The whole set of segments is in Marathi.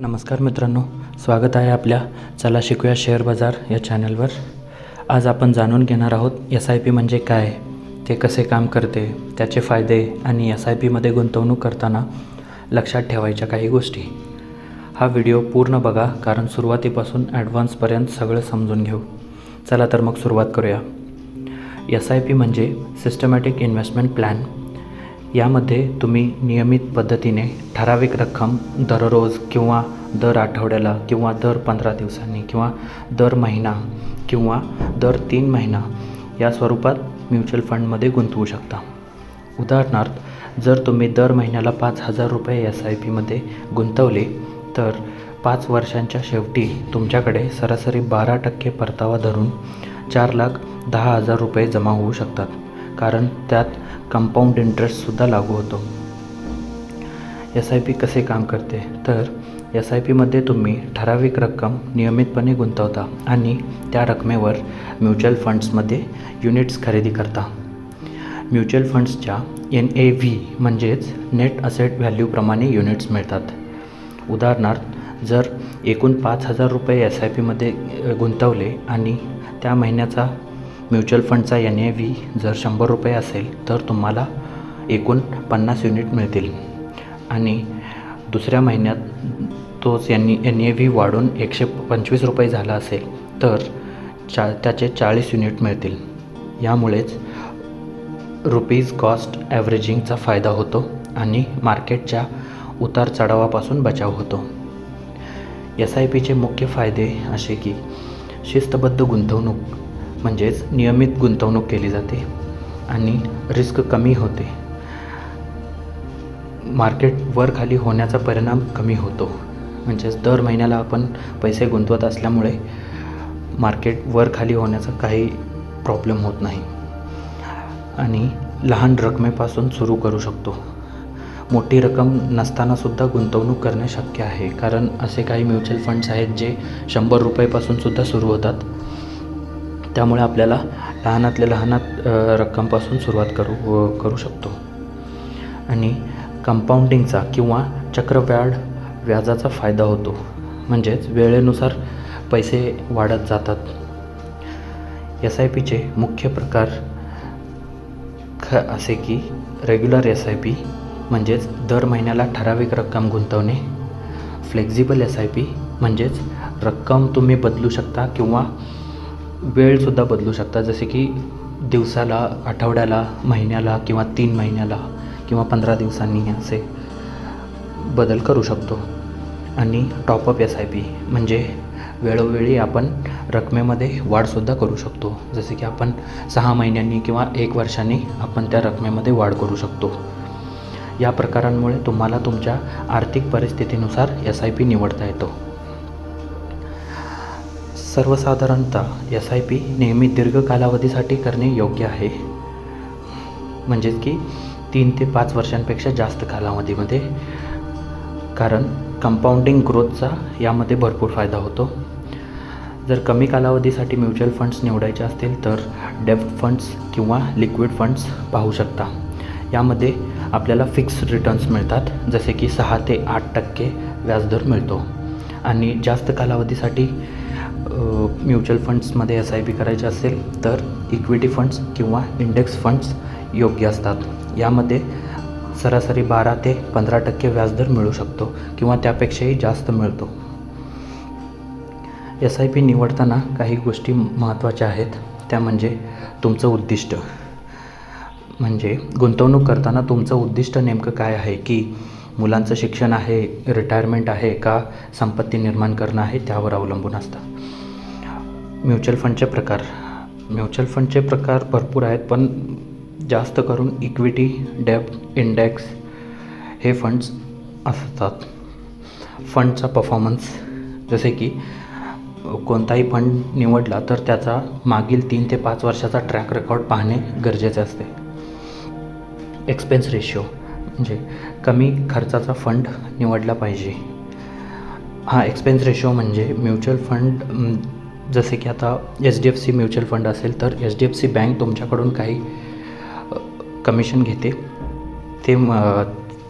नमस्कार मित्रांनो स्वागत आहे आपल्या चला शिकूया शेअर बाजार या चॅनलवर. आज आपण जाणून घेणार आहोत एस आय पी म्हणजे काय ते कसे काम करते त्याचे फायदे आणि एस आय पीमध्ये गुंतवणूक करताना लक्षात ठेवायच्या काही गोष्टी. हा व्हिडिओ पूर्ण बघा कारण सुरुवातीपासून ॲडव्हान्सपर्यंत सगळं समजून घेऊ. चला तर मग सुरुवात करूया. एस आय पी म्हणजे सिस्टमॅटिक इन्व्हेस्टमेंट प्लॅन यामध्ये तुम्ही नियमित पद्धतीने ठराविक रक्कम दररोज किंवा दर आठवड्याला किंवा दर पंधरा दिवसांनी किंवा दर महिना किंवा दर तीन महिना या स्वरूपात म्युच्युअल फंडमध्ये गुंतवू शकता. उदाहरणार्थ जर तुम्ही दर महिन्याला पाच हजार रुपये एस आय पीमध्ये गुंतवले तर पाच वर्षांच्या शेवटी तुमच्याकडे सरासरी बारा टक्के परतावा धरून चार लाख दहा हजार रुपये जमा होऊ शकतात. कारण त्यात कंपाऊंड इंटरेस्टसुद्धा लागू होतो. एस आय पी कसे काम करते? तर एस आय पीमध्ये तुम्ही ठराविक रक्कम नियमितपणे गुंतवता आणि त्या रकमेवर म्युच्युअल फंड्समध्ये युनिट्स खरेदी करता. म्युच्युअल फंड्सच्या एन ए व्ही म्हणजेच नेट असेट व्हॅल्यूप्रमाणे युनिट्स मिळतात. उदाहरणार्थ जर एकूण पाच हजार रुपये एस आय पीमध्ये गुंतवले आणि त्या महिन्याचा म्युच्युअल फंडचा एन ए व्ही जर शंभर रुपये असेल तर तुम्हाला एकूण पन्नास युनिट मिळतील. आणि दुसऱ्या महिन्यात तोच एन एन ए व्ही वाढून एकशे पंचवीस रुपये झाला असेल तर चा त्याचे चाळीस युनिट मिळतील. यामुळेच रुपीज कॉस्ट ॲव्हरेजिंगचा फायदा होतो आणि मार्केटच्या उतार चढावापासून बचाव होतो. एस आय पीचे मुख्य फायदे असे की शिस्तबद्ध गुंतवणूक म्हणजेच नियमित गुंतवणूक केली जाते आणि रिस्क कमी होते. मार्केट वर खाली होण्याचा परिणाम कमी होतो. म्हणजेच दर महिन्याला आपण पैसे गुंतवत असल्यामुळे मार्केट वर खाली होण्याचा काही प्रॉब्लेम होत नाही. आणि लहान रकमेपासून सुरू करू शकतो. मोठी रक्कम नसतानासुद्धा गुंतवणूक करणे शक्य आहे. कारण असे काही म्युच्युअल फंड्स आहेत जे शंभर रुपयेपासूनसुद्धा सुरू होतात. त्यामुळे आपल्याला लहानातल्या लहानात रक्कमपासून सुरुवात करू करू शकतो. आणि कंपाऊंडिंगचा किंवा चक्रव्याढ व्याजाचा फायदा होतो. म्हणजेच वेळेनुसार पैसे वाढत जातात. एस आय पीचे मुख्य प्रकार ख असे की रेग्युलर एस आय पी म्हणजेच दर महिन्याला ठराविक रक्कम गुंतवणे. फ्लेक्झिबल एस आय पी म्हणजेच रक्कम तुम्ही बदलू शकता किंवा वेळसुद्धा बदलू शकता जसे की दिवसाला आठवड्याला महिन्याला किंवा तीन महिन्याला किंवा पंधरा दिवसांनी असे बदल करू शकतो. आणि टॉपअप एस आय पी म्हणजे वेळोवेळी आपण रकमेमध्ये वाढसुद्धा करू शकतो. जसे की आपण सहा महिन्यांनी किंवा एक वर्षांनी आपण त्या रकमेमध्ये वाढ करू शकतो. या प्रकारांमुळे तुम्हाला तुमच्या आर्थिक परिस्थितीनुसार एस आय पी निवडता येतो. सर्वसाधारणतः एस आय पी नेहमी दीर्घ कालावधीसाठी करणे योग्य आहे. म्हणजेच की तीन ते पाच वर्षांपेक्षा जास्त कालावधीमध्ये कारण कंपाऊंडिंग ग्रोथचा यामध्ये भरपूर फायदा होतो. जर कमी कालावधीसाठी म्युच्युअल फंड्स निवडायचे असतील तर डेब्ट फंड्स किंवा लिक्विड फंड्स पाहू शकता. यामध्ये आपल्याला फिक्स रिटर्न्स मिळतात जसे की सहा ते आठ टक्के व्याजदर मिळतो. आणि जास्त कालावधीसाठी म्युच्युअल फंड्समध्ये एस आय पी करायचे असेल तर इक्विटी फंड्स किंवा इंडेक्स फंड्स योग्य असतात. यामध्ये सरासरी बारा ते पंधरा टक्के व्याजदर मिळू शकतो किंवा त्यापेक्षाही जास्त मिळतो. एस आय पी निवडताना काही गोष्टी महत्त्वाच्या आहेत. त्या म्हणजे तुमचं उद्दिष्ट. म्हणजे गुंतवणूक करताना तुमचं उद्दिष्ट नेमकं काय आहे? की मुलांचं शिक्षण आहे रिटायरमेंट आहे का संपत्ती निर्माण करणं आहे त्यावर अवलंबून असतं. म्युच्युअल फंडचे प्रकार. म्युच्युअल फंडचे प्रकार भरपूर आहेत पण जास्त करून इक्विटी डेप इंडेक्स हे फंड्स असतात. फंडचा परफॉर्मन्स जसे की कोणताही फंड निवडला तर त्याचा मागील तीन ते पाच वर्षाचा ट्रॅक रेकॉर्ड पाहणे गरजेचे असते. एक्सपेन्स रेशिओ म्हणजे कमी खर्चाचा फंड निवडला पाहिजे. हा एक्सपेन्स रेशो म्हणजे म्युच्युअल फंड जसे की आता H D F C mutual fund असेल तर H D F C bank तुमच्याकडून काही कमिशन घेते. ते म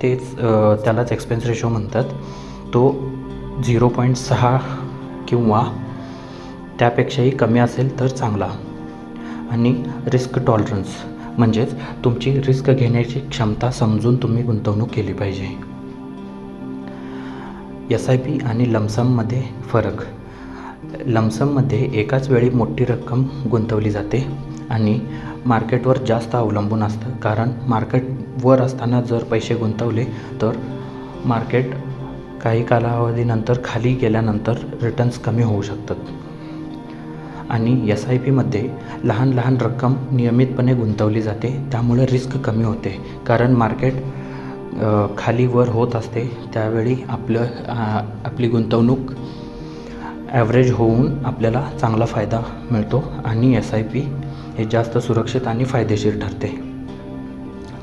तेच त्यालाच एक्सपेन्स रेशो म्हणतात. तो झिरो पॉईंट सहा किंवा त्यापेक्षाही कमी असेल तर चांगला. आणि रिस्क टॉलरन्स म्हणजेच तुमची रिस्क घेण्याची क्षमता समजून तुम्ही गुंतवणूक केली पाहिजे. एस आय पी आणि लमसममध्ये फरक. लमसममध्ये एकाच वेळी मोठी रक्कम गुंतवली जाते आणि मार्केटवर जास्त अवलंबून असतं. कारण मार्केटवर असताना जर पैसे गुंतवले तर मार्केट काही कालावधीनंतर खाली गेल्यानंतर रिटर्न्स कमी होऊ शकतात. आणि एस आय पीमध्ये लहान लहान रक्कम नियमितपणे गुंतवली जाते. त्यामुळे रिस्क कमी होते. कारण मार्केट खाली वर होत असते. त्यावेळी आपलं आपली गुंतवणूक ॲव्हरेज होऊन आपल्याला चांगला फायदा मिळतो आणि एस आय पी हे जास्त सुरक्षित आणि फायदेशीर ठरते.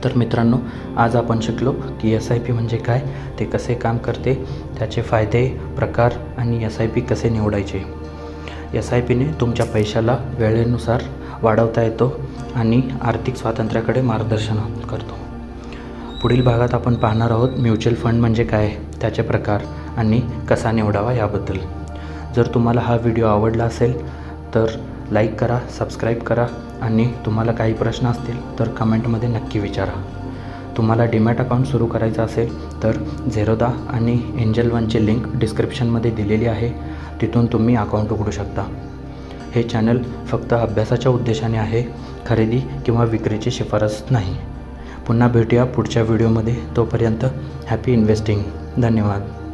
तर मित्रांनो आज आपण शिकलो की एस आय पी म्हणजे काय ते कसे काम करते त्याचे फायदे प्रकार आणि एस आय पी कसे निवडायचे. एस आय पीने तुमच्या पैशाला वेळेनुसार वाढवता येतो आणि आर्थिक स्वातंत्र्याकडे मार्गदर्शन करतो. पुढील भागात आपण पाहणार आहोत म्युच्युअल फंड म्हणजे काय त्याचे प्रकार आणि कसा निवडावा याबद्दल. जर तुम्हाला हा व्हिडिओ आवडला असेल तर लाईक करा सबस्क्राईब करा आणि तुम्हाला काही प्रश्न असतील तर कमेंटमध्ये नक्की विचारा. तुम्हाला डीमॅट अकाउंट सुरू करायचं असेल तर झेरोदा आणि एंजल वनची लिंक डिस्क्रिप्शनमध्ये दिलेली आहे. तिथून तुम्ही अकाउंट उघडू शकता. हे चॅनल फक्त अभ्यासाच्या उद्देशाने आहे खरेदी किंवा विक्रीची शिफारस नाही. पुन्हा भेटूया पुढच्या व्हिडिओमध्ये तोपर्यंत हॅपी इन्व्हेस्टिंग धन्यवाद.